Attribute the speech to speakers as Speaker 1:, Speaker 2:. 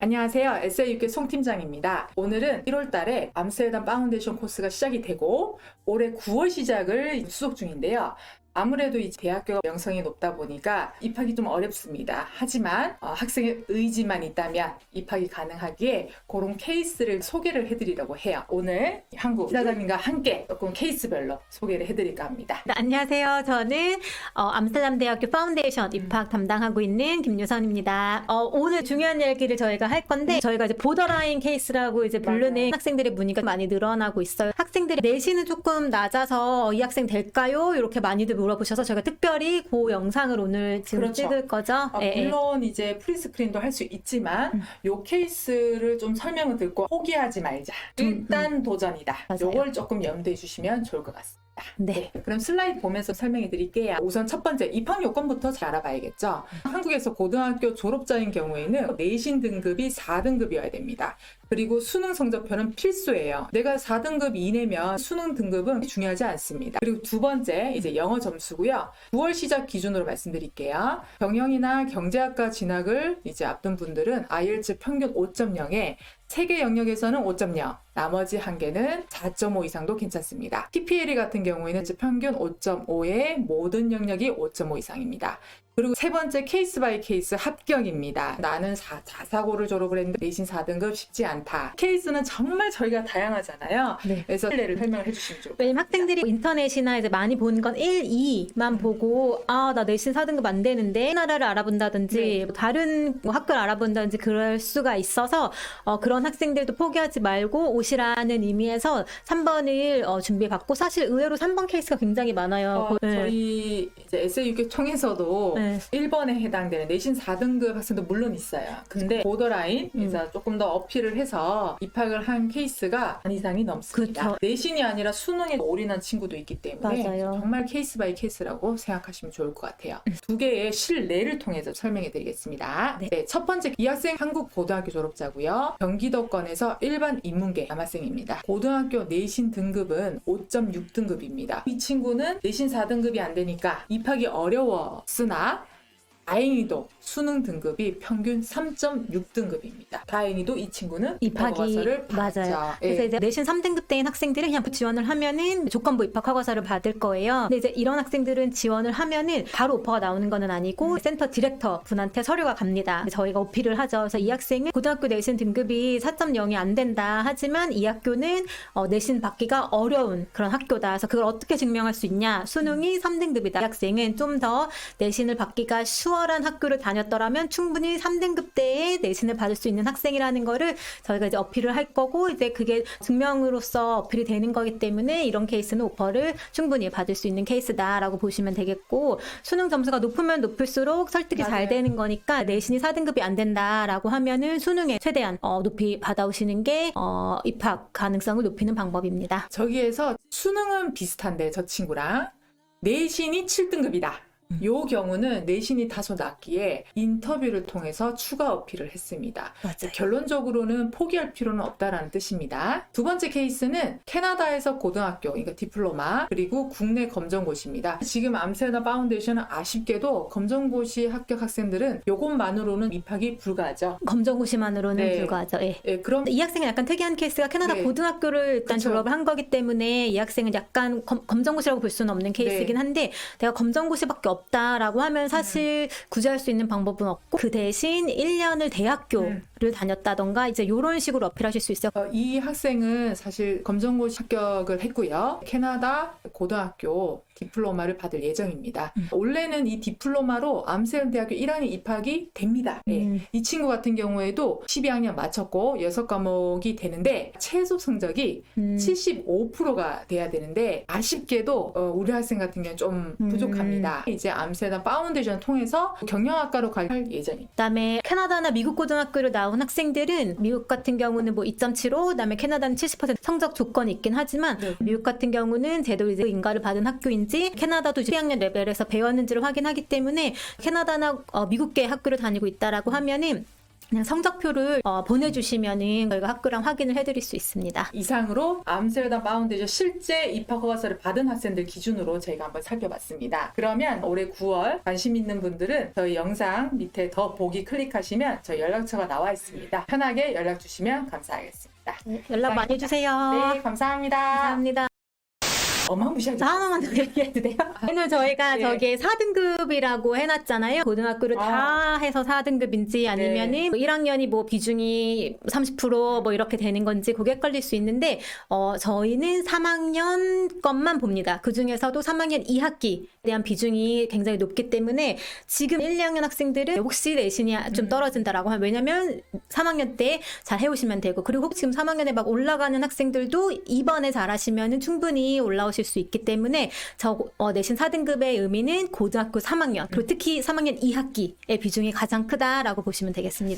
Speaker 1: 안녕하세요. SAUK 송 팀장입니다. 오늘은 1월 달에 암스테르담 파운데이션 코스가 시작이 되고 올해 9월 시작을 수속 중인데요. 아무래도 이 대학교 명성이 높다 보니까 입학이 좀 어렵습니다. 하지만 어, 학생의 의지만 있다면 입학이 가능하기에 그런 케이스를 소개를 해드리려고 해요. 오늘 한국 기자님과 함께 조금 케이스별로 소개를 해드릴까 합니다.
Speaker 2: 네, 안녕하세요. 저는 어, 암스테르담 대학교 파운데이션 입학 담당하고 있는 김유선입니다. 어, 오늘 중요한 얘기를 저희가 할 건데 저희가 이제 보더라인 케이스라고 이제 부르는. 학생들의 문의가 많이 늘어나고 있어요. 학생들이 내신은 조금 낮아서 이 학생 될까요? 이렇게 많이들 물어보셔서 저희가 특별히 그 영상을 오늘 지금
Speaker 1: 그렇죠.
Speaker 2: 찍을 거죠.
Speaker 1: 아,
Speaker 2: 예, 예.
Speaker 1: 물론 이제 프리스크린도 할 수 있지만
Speaker 2: 음.
Speaker 1: 요 케이스를 좀 설명을 듣고 포기하지 말자. 일단 도전이다.
Speaker 2: 음, 맞아요.
Speaker 1: 요걸 조금 염두에 주시면 좋을 것 같습니다.
Speaker 2: 네.
Speaker 1: 그럼 슬라이드 보면서 설명해 드릴게요. 우선 첫 번째 입학 요건부터 잘 알아봐야겠죠. 한국에서 고등학교 졸업자인 경우에는 내신 등급이 4등급이어야 됩니다. 그리고 수능 성적표는 필수예요. 내가 4등급 이내면 수능 등급은 중요하지 않습니다. 그리고 두 번째 이제 영어 점수고요. 9월 시작 기준으로 말씀드릴게요. 경영이나 경제학과 진학을 이제 앞둔 분들은 IELTS 평균 5.0에 세개 영역에서는 5.0, 나머지 한 개는 4.5 이상도 괜찮습니다. TPLE 같은 경우에는 평균 5.5에 모든 영역이 5.5 이상입니다. 그리고 세 번째 케이스 바이 케이스 합격입니다. 나는 사, 자사고를 졸업을 했는데 내신 4등급 쉽지 않다. 케이스는 정말 저희가 다양하잖아요.
Speaker 2: 네.
Speaker 1: 그래서 실례를 설명을 해주시면 좋을 것
Speaker 2: 왜냐면 학생들이 인터넷이나 이제 많이 본건 1, 2만 보고 아 나 내신 4등급 안 되는데 나라를 알아본다든지
Speaker 1: 네.
Speaker 2: 뭐 다른 뭐 학교를 알아본다든지 그럴 수가 있어서 어, 그런 학생들도 포기하지 말고 오시라는 의미에서 3번을 어, 준비해봤고 사실 의외로 3번 케이스가 굉장히 많아요.
Speaker 1: 어,
Speaker 2: 네.
Speaker 1: 저희 이제 SAUK 총에서도
Speaker 2: 네.
Speaker 1: 1번에 해당되는 내신 4등급 학생도 물론 있어요. 근데 보더라인
Speaker 2: 음.
Speaker 1: 이제 조금 더 어필을 해서 입학을 한 케이스가 반 이상이 넘습니다.
Speaker 2: 그쵸.
Speaker 1: 내신이 아니라 수능에 올인한 친구도 있기 때문에
Speaker 2: 맞아요.
Speaker 1: 정말 케이스 바이 케이스라고 생각하시면 좋을 것 같아요.
Speaker 2: 음.
Speaker 1: 두 개의 실례를 통해서 설명해 드리겠습니다.
Speaker 2: 네.
Speaker 1: 네, 첫 번째 이 학생 한국 고등학교 졸업자고요. 경기도권에서 일반 인문계 남학생입니다. 고등학교 내신 등급은 5.6등급입니다. 이 친구는 내신 4등급이 안 되니까 입학이 어려웠으나 다행히도 수능 등급이 평균 3.6등급입니다. 다행히도 이 친구는
Speaker 2: 입학이 맞아요.
Speaker 1: 받았죠.
Speaker 2: 그래서
Speaker 1: 예.
Speaker 2: 이제 내신 3등급 대인 학생들은 그냥 지원을 하면은 조건부 입학 허가서를 받을 거예요. 근데 이제 이런 학생들은 지원을 하면은 바로 오퍼가 나오는 거는 아니고
Speaker 1: 음.
Speaker 2: 센터 디렉터 분한테 서류가 갑니다. 저희가 어필을 하죠. 그래서 이 학생은 고등학교 내신 등급이 4.0이 안 된다. 하지만 이 학교는 어, 내신 받기가 어려운 그런 학교다. 그래서 그걸 어떻게 증명할 수 있냐? 수능이 3등급이다. 이 학생은 좀 더 내신을 받기가 수월한 학교를 다녔더라면 충분히 3등급 대에 내신을 받을 수 있는 학생이라는 거를 저희가 이제 어필을 할 거고 이제 그게 증명으로서 어필이 되는 거기 때문에 이런 케이스는 오퍼를 충분히 받을 수 있는 케이스다라고 보시면 되겠고 수능 점수가 높으면 높을수록 설득이 잘
Speaker 1: 맞아요.
Speaker 2: 되는 거니까 내신이 4등급이 안 된다라고 하면은 수능에 최대한 어, 높이 받아오시는 게 어, 입학 가능성을 높이는 방법입니다.
Speaker 1: 저기에서 수능은 비슷한데 저 친구랑 내신이 7등급이다.
Speaker 2: 음.
Speaker 1: 요 경우는 내신이 다소 낮기에 인터뷰를 통해서 추가 어필을 했습니다.
Speaker 2: 맞아요.
Speaker 1: 결론적으로는 포기할 필요는 없다라는 뜻입니다. 두 번째 케이스는 캐나다에서 고등학교, 그러니까 디플로마, 그리고 국내 검정고시입니다. 지금 암세나 파운데이션은 아쉽게도 검정고시 합격 학생들은 요것만으로는 입학이 불가하죠.
Speaker 2: 검정고시만으로는
Speaker 1: 네.
Speaker 2: 불과하죠. 예.
Speaker 1: 예, 그럼
Speaker 2: 이 학생은 약간 특이한 케이스가 캐나다
Speaker 1: 네.
Speaker 2: 고등학교를 일단
Speaker 1: 그쵸.
Speaker 2: 졸업을 한 거기 때문에 이 학생은 약간 검, 검정고시라고 볼 수는 없는 케이스이긴
Speaker 1: 네.
Speaker 2: 한데 내가 검정고시밖에 없 다라고 하면 사실 구제할 수 있는 방법은 없고 그 대신 1년을 대학교 를
Speaker 1: 음.
Speaker 2: 다녔다던가 이제 이런 식으로 어필하실 수 있어요.
Speaker 1: 어, 이 학생은 사실 검정고시 합격을 했고요. 캐나다 고등학교 디플로마를 받을 예정입니다.
Speaker 2: 음.
Speaker 1: 원래는 이 디플로마로 암세운 대학교 1학년 입학이 됩니다. 예.
Speaker 2: 음.
Speaker 1: 이 친구 같은 경우에도 12학년 마쳤고 6과목이 되는데 최소 성적이
Speaker 2: 음.
Speaker 1: 75%가 돼야 되는데 아쉽게도 어, 우리 학생 같은 경우는 좀
Speaker 2: 음.
Speaker 1: 부족합니다. 이제 암세단 파운데이션 통해서 경영학과로 갈 예정입니다.
Speaker 2: 그다음에 캐나다나 미국 고등학교를 나온 학생들은 미국 같은 경우는 뭐 2.75, 그다음에 캐나다는 70% 성적 조건이 있긴 하지만
Speaker 1: 네.
Speaker 2: 미국 같은 경우는 제도 이제 인가를 받은 학교인지 캐나다도 12학년 레벨에서 배웠는지를 확인하기 때문에 캐나다나 어, 미국계 학교를 다니고 있다라고 하면은 그냥 성적표를 어, 보내주시면은 저희가 학교랑 확인을 해드릴 수 있습니다.
Speaker 1: 이상으로 암스테르담 파운데이션 실제 입학 허가서를 받은 학생들 기준으로 저희가 한번 살펴봤습니다. 그러면 올해 9월 관심 있는 분들은 저희 영상 밑에 더 보기 클릭하시면 저희 연락처가 나와 있습니다. 편하게 연락 주시면 감사하겠습니다.
Speaker 2: 연락 많이 해주세요.
Speaker 1: 네, 감사합니다.
Speaker 2: 감사합니다.
Speaker 1: 어마무시하게
Speaker 2: 자, 하나만 더 얘기해도 돼요? 오늘 저희가
Speaker 1: 네.
Speaker 2: 저기에 4등급이라고 해놨잖아요. 고등학교를
Speaker 1: 아.
Speaker 2: 다 해서 4등급인지 아니면은 1학년이 뭐 비중이 30%뭐 이렇게 되는 건지 그게 헷갈릴 수 있는데, 어, 저희는 3학년 것만 봅니다. 그 중에서도 3학년 2학기에 대한 비중이 굉장히 높기 때문에 지금 1, 2학년 학생들은 혹시 내신이 좀 떨어진다라고 하면 왜냐면 3학년 때 잘 해오시면 되고 그리고 혹 지금 3학년에 막 올라가는 학생들도 이번에 잘하시면은 충분히 올라오 실 수 있기 때문에 저 어, 내신 4등급의 의미는 고등학교 3학년 그리고 특히 3학년 2학기의 비중이 가장 크다라고 보시면 되겠습니다.